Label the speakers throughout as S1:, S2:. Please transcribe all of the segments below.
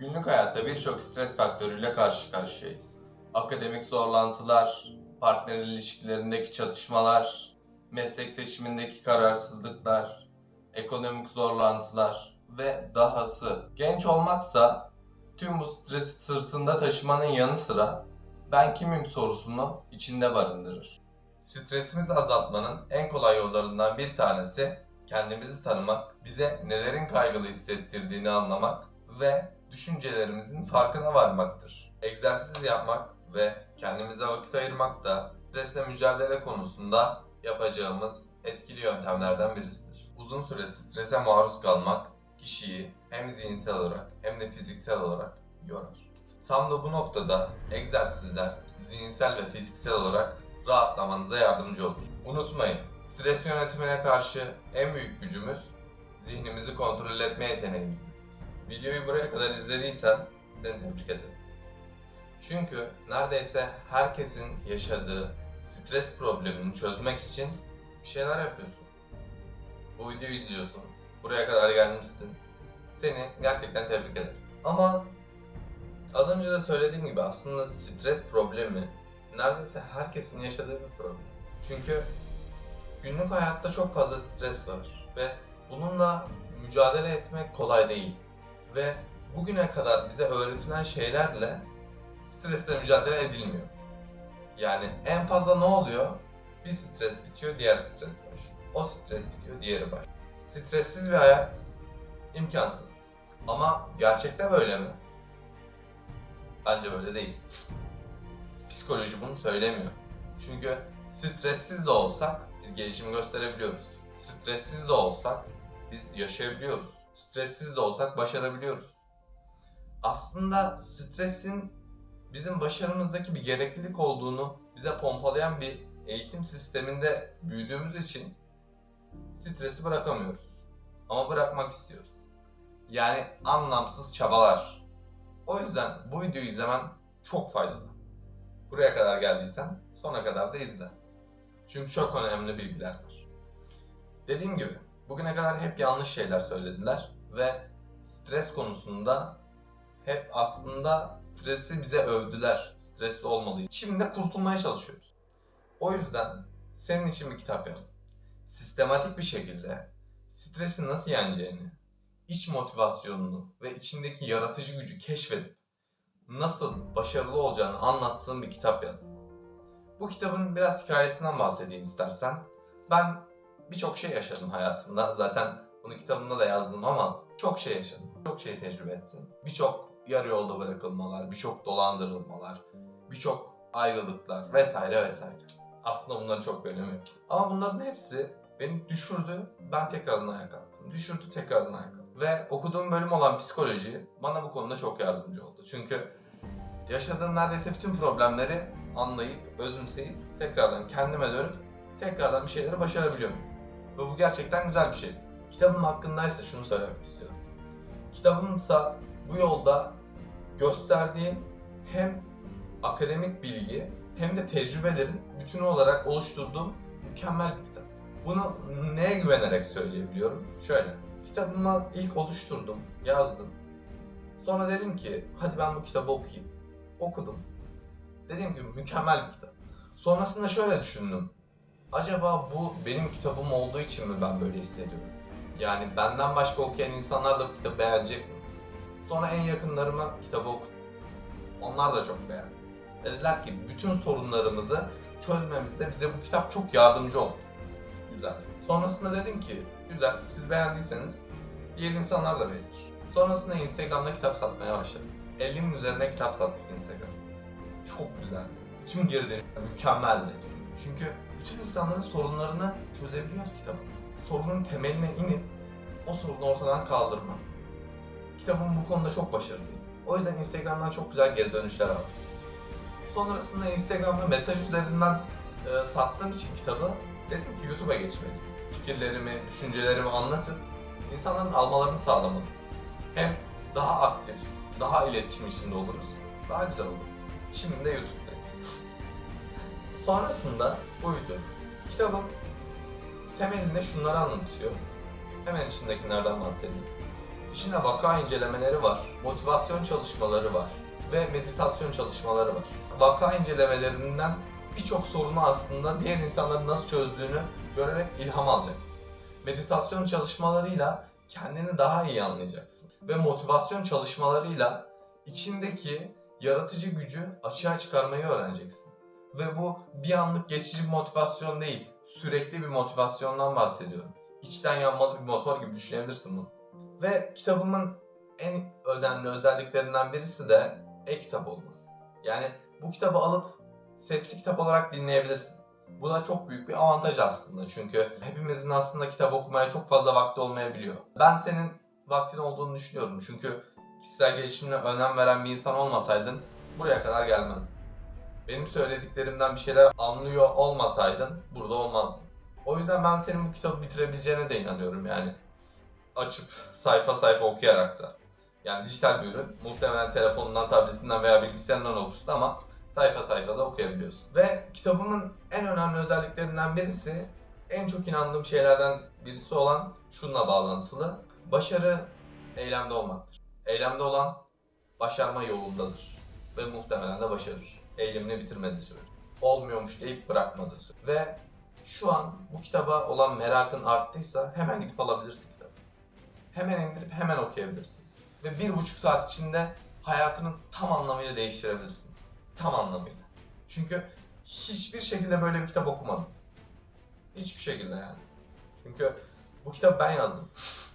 S1: Günlük hayatta birçok stres faktörüyle karşı karşıyayız. Akademik zorlantılar, partner ilişkilerindeki çatışmalar, meslek seçimindeki kararsızlıklar, ekonomik zorlantılar ve dahası. Genç olmaksa tüm bu stresi sırtında taşımanın yanı sıra ben kimim sorusunu içinde barındırır. Stresimizi azaltmanın en kolay yollarından bir tanesi kendimizi tanımak, bize nelerin kaygılı hissettirdiğini anlamak ve düşüncelerimizin farkına varmaktır. Egzersiz yapmak ve kendimize vakit ayırmak da stresle mücadele konusunda yapacağımız etkili yöntemlerden birisidir. Uzun süre strese maruz kalmak kişiyi hem zihinsel olarak hem de fiziksel olarak yorar. Tam da bu noktada egzersizler zihinsel ve fiziksel olarak rahatlamanıza yardımcı olur. Unutmayın, stres yönetimine karşı en büyük gücümüz zihnimizi kontrol etme yeteneğimizdir. Videoyu buraya kadar izlediysen seni tebrik ederim. Çünkü neredeyse herkesin yaşadığı stres problemini çözmek için bir şeyler yapıyorsun. Bu videoyu izliyorsun. Buraya kadar gelmişsin. Seni gerçekten tebrik ederim. Ama az önce de söylediğim gibi aslında stres problemi neredeyse herkesin yaşadığı bir problem. Çünkü günlük hayatta çok fazla stres var ve bununla mücadele etmek kolay değil. Ve bugüne kadar bize öğretilen şeylerle stresle mücadele edilmiyor. Yani en fazla ne oluyor? Bir stres bitiyor, diğer stres başlıyor. O stres bitiyor, diğeri başlıyor. Stressiz bir hayat imkansız. Ama gerçekte böyle mi? Bence böyle değil. Psikoloji bunu söylemiyor. Çünkü stressiz de olsak biz gelişim gösterebiliyoruz. Stressiz de olsak biz yaşayabiliyoruz. Stressiz de olsak başarabiliyoruz. Aslında stresin bizim başarımızdaki bir gereklilik olduğunu bize pompalayan bir eğitim sisteminde büyüdüğümüz için stresi bırakamıyoruz. Ama bırakmak istiyoruz. Yani anlamsız çabalar. O yüzden bu videoyu izlemen çok faydalı. Buraya kadar geldiysen sona kadar da izle. Çünkü çok önemli bilgiler var. Dediğim gibi bugüne kadar hep yanlış şeyler söylediler ve stres konusunda hep aslında stresi bize övdüler. Stresli olmalıyız. Şimdi de kurtulmaya çalışıyoruz. O yüzden senin için bir kitap yazdım. Sistematik bir şekilde stresi nasıl yeneceğini, iç motivasyonunu ve içindeki yaratıcı gücü keşfedip nasıl başarılı olacağını anlattığım bir kitap yazdım. Bu kitabın biraz hikayesinden bahsedeyim istersen. Ben birçok şey yaşadım hayatımda. Zaten bunu kitabımda da yazdım ama çok şey yaşadım. Çok şey tecrübe ettim. Birçok yarı yolda bırakılmalar, birçok dolandırılmalar, birçok ayrılıklar vesaire vesaire. Aslında bunların çok bir önemi yok. Ama bunların hepsi beni düşürdü, ben tekrardan ayağa kalktım. Düşürdü, tekrardan ayağa kalktım. Ve okuduğum bölüm olan psikoloji bana bu konuda çok yardımcı oldu. Çünkü yaşadığım neredeyse bütün problemleri anlayıp, özümseyip, tekrardan kendime dönüp tekrardan bir şeyleri başarabiliyorum. Ve bu gerçekten güzel bir şey. Kitabım hakkındaysa şunu söylemek istiyorum. Kitabımsa bu yolda gösterdiğim hem akademik bilgi hem de tecrübelerin bütünü olarak oluşturduğum mükemmel bir kitap. Bunu neye güvenerek söyleyebiliyorum? Şöyle, kitabımı ilk oluşturdum, yazdım. Sonra dedim ki, hadi ben bu kitabı okuyayım. Okudum. Dedim ki mükemmel bir kitap. Sonrasında şöyle düşündüm. Acaba bu benim kitabım olduğu için mi ben böyle hissediyorum? Yani benden başka okuyan insanlar da bu kitabı beğenecek mi? Sonra en yakınlarıma kitabı okudum. Onlar da çok beğendi. Dediler ki bütün sorunlarımızı çözmemizde bize bu kitap çok yardımcı oldu. Güzel. Sonrasında dedim ki güzel siz beğendiyseniz diğer insanlar da beğenir. Sonrasında Instagram'da kitap satmaya başladım. 50'nin üzerinde kitap sattık Instagram. Çok güzel. Bütün geri dönüşler mükemmeldi. Çünkü bütün insanların sorunlarını çözebiliyordu kitabım. Sorunun temeline inip o sorunu ortadan kaldırma. Kitabım bu konuda çok başarılıydı. O yüzden Instagram'dan çok güzel geri dönüşler aldım. Sonrasında Instagram'da mesaj üzerinden e, sattığım için kitabı dedim ki YouTube'a geçmeliyim. Fikirlerimi, düşüncelerimi anlatıp insanların almalarını sağlamalıyım. Hem daha aktif, daha iletişim içinde oluruz. Daha güzel olur. Şimdi de YouTube'dayım. Sonrasında bu videomuz. Kitabım temelinde şunları anlatıyor. Hemen içindekilerden bahsedeyim. İçinde vaka incelemeleri var, motivasyon çalışmaları var ve meditasyon çalışmaları var. Vaka incelemelerinden birçok sorunu aslında diğer insanların nasıl çözdüğünü görerek ilham alacaksın. Meditasyon çalışmalarıyla kendini daha iyi anlayacaksın. Ve motivasyon çalışmalarıyla içindeki yaratıcı gücü açığa çıkarmayı öğreneceksin. Ve bu bir anlık geçici bir motivasyon değil, sürekli bir motivasyondan bahsediyorum. İçten yanmalı bir motor gibi düşünebilirsin bunu. Ve kitabımın en önemli özelliklerinden birisi de e-kitap olması. Yani bu kitabı alıp sesli kitap olarak dinleyebilirsin. Bu da çok büyük bir avantaj aslında çünkü hepimizin aslında kitap okumaya çok fazla vakti olmayabiliyor. Ben senin vaktin olduğunu düşünüyorum çünkü kişisel gelişimine önem veren bir insan olmasaydın buraya kadar gelmezdin. Benim söylediklerimden bir şeyler anlıyor olmasaydın burada olmazdın. O yüzden ben senin bu kitabı bitirebileceğine de inanıyorum yani açıp sayfa sayfa okuyarak da. Yani dijital bir ürün. Muhtemelen telefonundan, tabletinden veya bilgisayarından okursun ama sayfa sayfa da okuyabiliyorsun. Ve kitabımın en önemli özelliklerinden birisi, en çok inandığım şeylerden birisi olan şununla bağlantılı. Başarı eylemde olmaktır. Eylemde olan başarma yolundadır. Ve muhtemelen de başarır. Eylemini bitirmediği sürece. Olmuyormuş deyip bırakmadığı sürece. Ve şu an bu kitaba olan merakın arttıysa hemen gidip alabilirsin kitabı. Hemen indirip hemen okuyabilirsin. Ve bir buçuk saat içinde hayatının tam anlamıyla değiştirebilirsin. Tam anlamıyla. Çünkü hiçbir şekilde böyle bir kitap okumadım. Hiçbir şekilde yani. Çünkü bu kitap ben yazdım.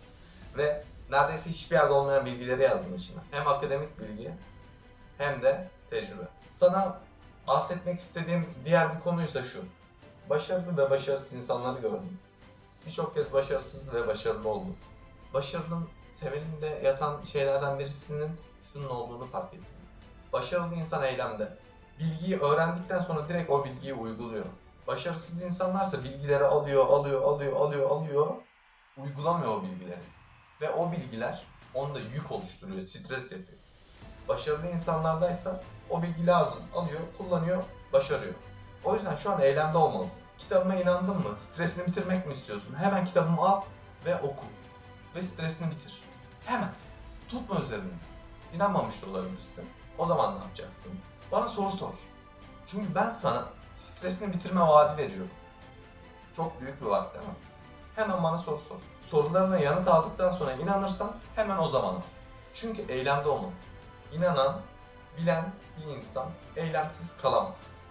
S1: Ve neredeyse hiçbir yerde olmayan bilgileri yazdım içine. Hem akademik bilgi hem de tecrübe. Sana bahsetmek istediğim diğer bir konuysa şu. Başarılı ve başarısız insanları gördüm. Birçok kez başarısız ve başarılı oldum. Başarının temelinde yatan şeylerden birisinin şunun olduğunu fark ettim. Başarılı insan eylemde. Bilgiyi öğrendikten sonra direkt o bilgiyi uyguluyor. Başarısız insanlarsa bilgileri alıyor, alıyor, alıyor, alıyor, alıyor. Uygulamıyor o bilgileri. Ve o bilgiler onda yük oluşturuyor, stres yapıyor. Başarılı insanlardaysa o bilgi lazım, alıyor, kullanıyor, başarıyor. O yüzden şu an eylemde olmalısın. Kitabıma inandın mı? Stresini bitirmek mi istiyorsun? Hemen kitabımı al ve oku. Ve stresini bitir. Hemen. Tutma üzerinde. İnanmamış olabilirsin. O zaman ne yapacaksın? Bana soru sor. Çünkü ben sana stresini bitirme vaadi veriyorum. Çok büyük bir vaat değil mi? Hemen bana soru sor. Sorularına yanıt aldıktan sonra inanırsan hemen o zaman al. Çünkü eylemde olmalısın. İnanan, bilen bir insan eylemsiz kalamaz.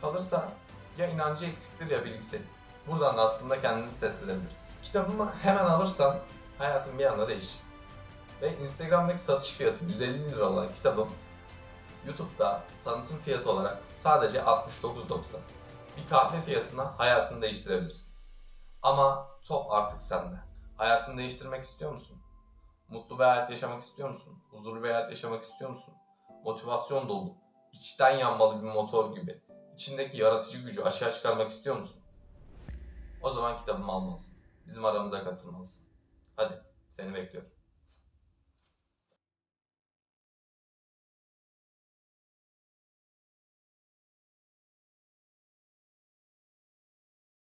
S1: Kalırsa ya inancı eksiktir ya bilgisi. Buradan da aslında kendinizi test edebilirsin. Kitabımı hemen alırsan hayatın bir anda değişir. Ve Instagram'daki satış fiyatı 150 lira olan kitabım YouTube'da tanıtım fiyatı olarak sadece 69.90. Bir kahve fiyatına hayatını değiştirebilirsin. Ama top artık sende. Hayatını değiştirmek istiyor musun? Mutlu bir hayat yaşamak istiyor musun? Huzurlu bir hayat yaşamak istiyor musun? Motivasyon dolu, içten yanmalı bir motor gibi içindeki yaratıcı gücü aşağı çıkarmak istiyor musun? O zaman kitabımı almalısın. Bizim aramıza katılmalısın. Hadi seni bekliyorum.